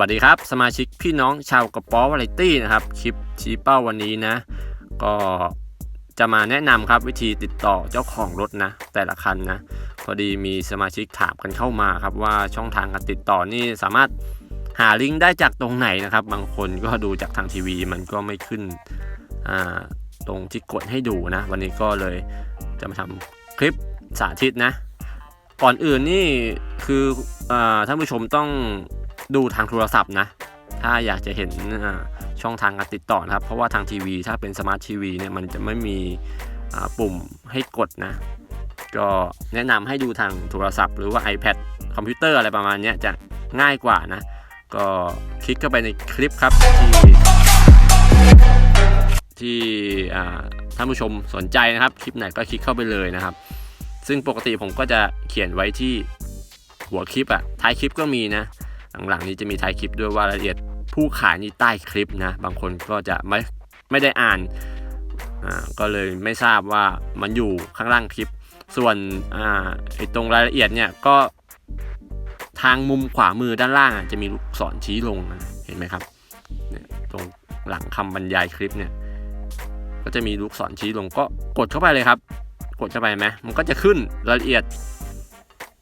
วัสดีครับ สมาชิกพี่น้องชาวกระป๋อวาไรตี้นะครับ คลิปชี้เป้าวันนี้นะ ก็จะมาแนะนำครับวิธีติดต่อเจ้าของรถนะ แต่ละคันนะ พอดีมีสมาชิกถามกันเข้ามาครับว่าช่องทางการติดต่อนี่สามารถหาลิงก์ได้จากตรงไหนนะครับ บางคนก็ดูจากทางทีวีมันก็ไม่ขึ้นตรงที่กดให้ดูนะ วันนี้ก็เลยจะมาทำคลิปสาธิตนะ ก่อนอื่นนี่คืออท่านผู้ชมต้อง ดูทางโทรศัพท์นะ ถ้าอยากจะเห็นช่องทางการติดต่อนะครับ เพราะว่าทางทีวี ถ้าเป็นสมาร์ททีวีเนี่ยมันจะไม่มีปุ่มให้กดนะ ก็แนะนำให้ดูทางโทรศัพท์ หรือว่า iPad คอมพิวเตอร์อะไรประมาณนี้จะง่ายกว่านะ ก็คลิกเข้าไปในคลิปครับที่ที่ท่านผู้ชมสนใจนะครับ คลิปไหนก็คลิกเข้าไปเลยนะครับ ซึ่งปกติผมก็จะเขียนไว้ที่หัวคลิปอะท้ายคลิปก็มีนะ หลังๆนี้จะมีท้ายคลิปด้วยว่ารายละเอียดผู้ขายนี่ใต้คลิปนะ บางคนก็จะไม่ไม่ได้อ่านก็เลยไม่ทราบว่ามันอยู่ข้างล่างคลิป ส่วนอไอ้ตรงรายละเอียดเนี่ยก็ทางมุมขวามือด้านล่างจะมีลูกศรชี้ลงนะเห็นไหมครับตรงหลังคำบรรยายคลิปเนี่ยก็จะมีลูกศรชี้ลงก็กดเข้าไปเลยครับ กดเข้าไปไหมมันก็จะขึ้นรายละเอียด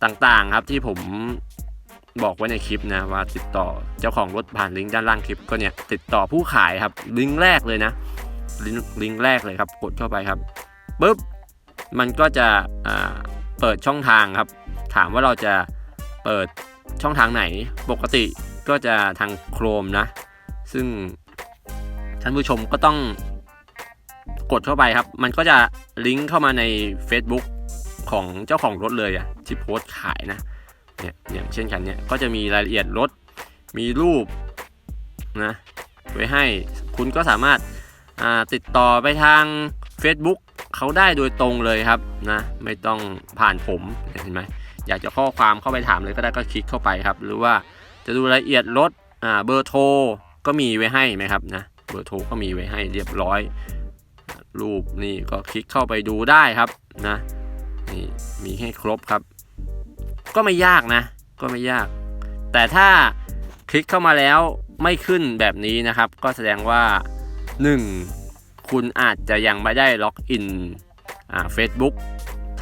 ต่างๆครับที่ผม บอกไว้ในคลิปนะว่าติดต่อเจ้าของรถผ่านลิงก์ด้านล่างคลิปก็เนี่ยติดต่อผู้ขายครับลิงก์แรกเลยนะลิงก์ลิงก์แรกเลยครับ กดเข้าไปครับปุ๊บมันก็จะเปิดช่องทางครับ ถามว่าเราจะเปิดช่องทางไหนปกติก็จะทางโครมนะ ซึ่งท่านผู้ชมก็ต้องกดเข้าไปครับ มันก็จะลิงก์เข้ามาใน Facebook ของเจ้าของรถเลยอะที่โพสต์ขายนะ เนี่ยอย่างเช่นคันเนี้ยก็จะมีรายละเอียดรถ มีรูปนะไว้ให้คุณก็สามารถาติดต่อไปทาง Facebook เขาได้โดยตรงเลยครับนะไม่ต้องผ่านผมเห็นไหมอยากจะข้อความเข้าไปถามเลยก็ได้ก็คลิกเข้าไปครับ หรือว่าจะดูรายละเอียดรถเบอร์โทรก็มีไว้ให้ไหมครับนะเบอร์โทรก็มีไว้ให้เรียบร้อย รูปนี่ก็คลิกเข้าไปดูได้ครับนะนี่มีให้ครบครับ ก็ไม่ยากนะ ก็ไม่ยาก แต่ถ้าคลิกเข้ามาแล้วไม่ขึ้นแบบนี้นะครับ ก็แสดงว่า 1. คุณอาจจะยังไม่ได้ล็อกอินอ่า Facebook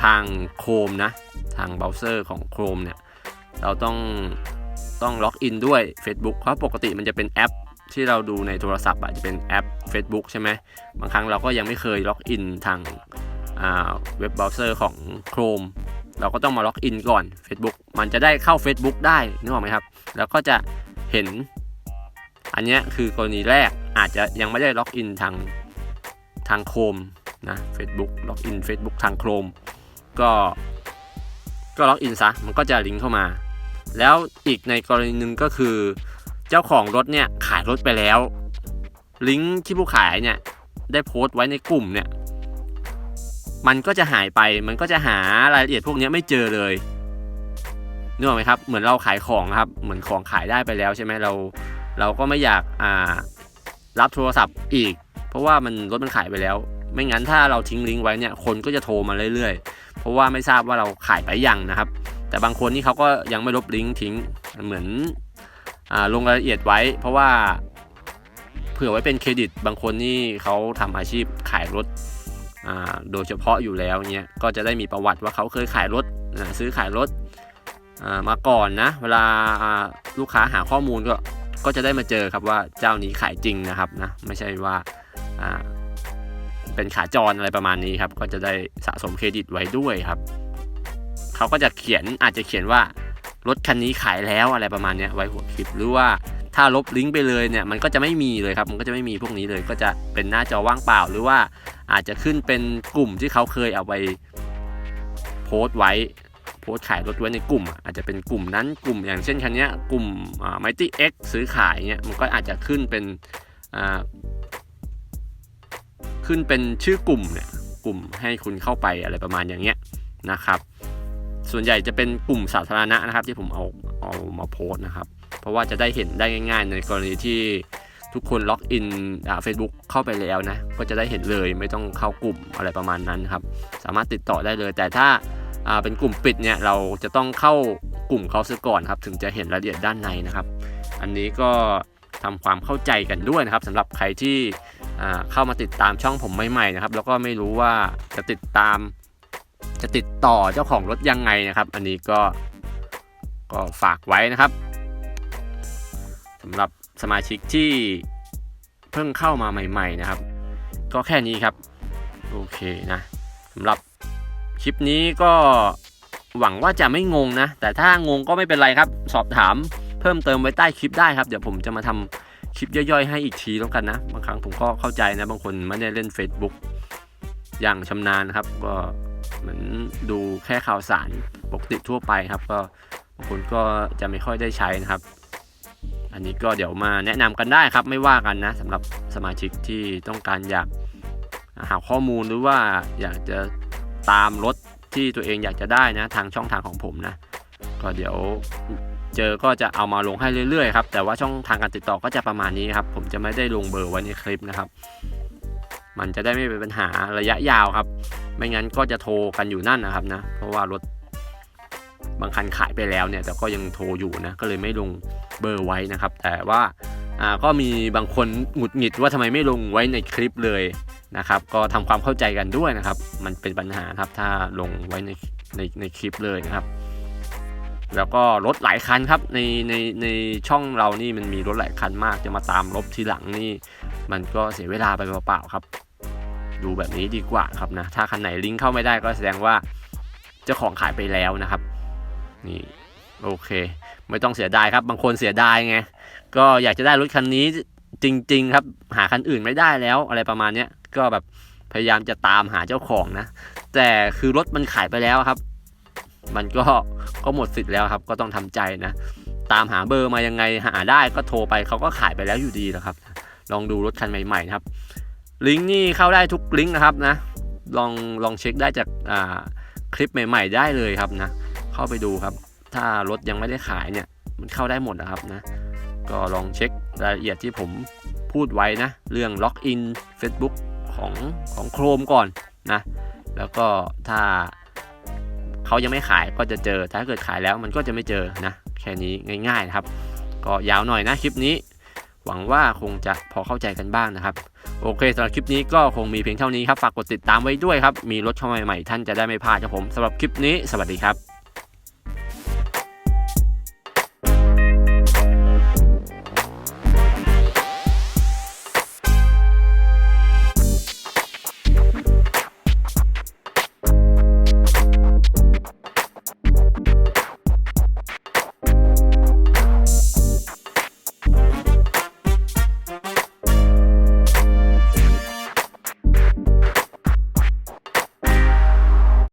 ทาง Chrome นะ ทางเบราว์เซอร์ของ Chrome เนี่ย เราต้องต้องล็อกอินด้วย Facebook เพราะปกติมันจะเป็นแอปที่เราดูในโทรศัพท์อาจจะเป็นแอป Facebook ใช่ไหมบางครั้งเราก็ยังไม่เคยล็อกอินทางเว็บเบราว์เซอร์ของ Chrome เราก็ต้องมาล็อกอินก่อน Facebook มันจะได้เข้า Facebook ได้นึกออกไหมครับ แล้วก็จะเห็น อันนี้คือกรณีแรกอาจจะยังไม่ได้ล็อกอินทางทาง Chrome นะ Facebook ล็อกอิน Facebook ทาง Chrome ก็ก็ล็อกอินซะมันก็จะลิงก์เข้ามา แล้วอีกในกรณีหนึ่งก็คือ เจ้าของรถเนี่ยขายรถไปแล้ว ลิงก์ที่ผู้ขายเนี่ยได้โพสต์ไว้ในกลุ่มเนี่ย มันก็จะหายไป มันก็จะหารายละเอียดพวกนี้ไม่เจอเลยนึกออกไหมครับ เหมือนเราขายของครับ เหมือนของขายได้ไปแล้วใช่ไหมเรา เราก็ไม่อยากอ่ารับโทรศัพท์อีก เพราะว่ามันรถมันขายไปแล้ว ไม่งั้นถ้าเราทิ้งลิงก์ไว้เนี่ย คนก็จะโทรมาเรื่อยๆ เพราะว่าไม่ทราบว่าเราขายไปยังนะครับ แต่บางคนนี่เขาก็ยังไม่ลบลิงก์ทิ้ง เหมือนอ่าลงรายละเอียดไว้ เพราะว่าเผื่อไว้เป็นเครดิต บางคนนี่เขาทำอาชีพขายรถ โดยเฉพาะอยู่แล้วเนี่ยก็จะได้มีประวัติว่าเขาเคยขายรถซื้อขายรถมาก่อนนะ เวลาลูกค้าหาข้อมูลก็ก็จะได้มาเจอครับว่าเจ้านี้ขายจริงนะครับนะไม่ใช่ว่าเป็นขาจรอะไรประมาณนี้ครับ ก็จะได้สะสมเครดิตไว้ด้วยครับเขาก็จะเขียนอาจจะเขียนว่ารถคันนี้ขายแล้วอะไรประมาณนี้ไว้หัวคลิปหรือว่าถ้าลบลิงก์ไปเลยเนี่ยมันก็จะไม่มีเลยครับมันก็จะไม่มีพวกนี้เลย ก็จะเป็นหน้าจอว่างเปล่าหรือว่า อาจจะขึ้นเป็นกลุ่มที่เขาเคยเอาไปโพสต์ไว้โพสต์ขายรถไว้ในกลุ่ม อาจจะเป็นกลุ่มนั้นกลุ่มอย่างเช่นคันนี้กลุ่มไมตี้เอ็กซื้อขายเนี่ยมันก็อาจจะขึ้นเป็นขึ้นเป็นชื่อกลุ่มเนี่ยกลุ่มให้คุณเข้าไปอะไรประมาณอย่างเงี้ยนะครับ ส่วนใหญ่จะเป็นกลุ่มสาธารณะนะครับที่ผมเอาเอามาโพสนะครับ เพราะว่าจะได้เห็นได้ง่าย ๆ ในกรณีที่ ทุกคนล็อกอินเฟซบุ๊กเข้าไปแล้วนะ ก็จะได้เห็นเลยไม่ต้องเข้ากลุ่มอะไรประมาณนั้นครับ สามารถติดต่อได้เลย แต่ถ้าเป็นกลุ่มปิดเนี่ยเราจะต้องเข้ากลุ่มเขาซะก่อนครับ ถึงจะเห็นรายละเอียดด้านในนะครับ อันนี้ก็ทำความเข้าใจกันด้วยนะครับสำหรับใครที่เข้ามาติดตามช่องผมใหม่ๆนะครับ แล้วก็ไม่รู้ว่าจะติดตาม จะติดต่อเจ้าของรถยังไงนะครับ อันนี้ก็ก็ฝากไว้นะครับสำหรับ สมาชิกที่เพิ่งเข้ามาใหม่ๆนะครับ ก็แค่นี้ครับ โอเคนะสำหรับคลิปนี้ก็หวังว่าจะไม่งงนะ แต่ถ้างงก็ไม่เป็นไรครับ สอบถามเพิ่มเติมไว้ใต้คลิปได้ครับ เดี๋ยวผมจะมาทำคลิปย่อยๆ ให้อีกทีแล้วกันนะ บางครั้งผมก็เข้าใจนะ บางคนไม่ได้เล่น Facebook อย่างชำนาญครับ ก็เหมือนดูแค่ข่าวสารปกติทั่วไปครับ ก็บางคนก็จะไม่ค่อยได้ใช้นะครับ อันนี้ก็เดี๋ยวมาแนะนำกันได้ครับไม่ว่ากันนะสำหรับสมาชิกที่ต้องการอยากหาข้อมูลหรือว่าอยากจะตามรถที่ตัวเองอยากจะได้นะทางช่องทางของผมนะก็เดี๋ยวเจอก็จะเอามาลงให้เรื่อยๆครับแต่ว่าช่องทางการติดต่อก็จะประมาณนี้ครับผมจะไม่ได้ลงเบอร์ไว้ในคลิปนะครับ มันจะได้ไม่เป็นปัญหาระยะยาวครับ ไม่งั้นก็จะโทรกันอยู่นั่นนะครับนะ เพราะว่ารถบางคันขายไปแล้วเนี่ยแต่ก็ยังโทรอยู่นะก็เลยไม่ลง เบอร์ไว้นะครับ แต่ว่าก็มีบางคนหงุดหงิดว่าทำไมไม่ลงไว้ในคลิปเลยนะครับ ก็ทำความเข้าใจกันด้วยนะครับ มันเป็นปัญหาครับถ้าลงไว้ในในในคลิปเลยนะครับ แล้วก็รถหลายคันครับในในในช่องเรานี่มันมีรถหลายคันมากจะมาตามลบทีหลังนี่ มันก็เสียเวลาไปเปล่าๆครับ ดูแบบนี้ดีกว่าครับนะถ้าคันไหนลิงก์เข้าไม่ได้ก็แสดงว่าเจ้าของขายไปแล้วนะครับ นี่ โอเค ไม่ต้องเสียดายครับ บางคนเสียดายไง ก็อยากจะได้รถคันนี้จริง ๆ ครับ หาคันอื่นไม่ได้แล้วอะไรประมาณเนี้ย ก็แบบพยายามจะตามหาเจ้าของนะ แต่คือรถมันขายไปแล้วครับ มันก็ก็หมดสิทธิ์แล้วครับ ก็ต้องทำใจนะ ตามหาเบอร์มายังไงหาได้ก็โทรไปเขาก็ขายไปแล้วอยู่ดีแล้วครับ ลองดูรถคันใหม่ๆนะครับลิงก์นี่เข้าได้ทุกลิงก์นะครับนะลองลองเช็คได้จากคลิปใหม่ ๆ ได้เลยครับนะ เข้าไปดูครับ ถ้ารถยังไม่ได้ขายเนี่ย มันเข้าได้หมดนะครับนะ ก็ลองเช็ครายละเอียดที่ผมพูดไว้นะ เรื่องล็อกอิน Facebook ของของโครมก่อนนะ แล้วก็ถ้าเขายังไม่ขายก็จะเจอ ถ้าเกิดขายแล้วมันก็จะไม่เจอนะ แค่นี้ง่ายๆนะครับ ก็ยาวหน่อยนะคลิปนี้ หวังว่าคงจะพอเข้าใจกันบ้างนะครับ โอเคสำหรับคลิปนี้ก็คงมีเพียงเท่านี้ครับ ฝากกดติดตามไว้ด้วยครับ มีรถเข้ามาใหม่ท่านจะได้ไม่พลาดครับผมสำหรับคลิปนี้ สวัสดีครับ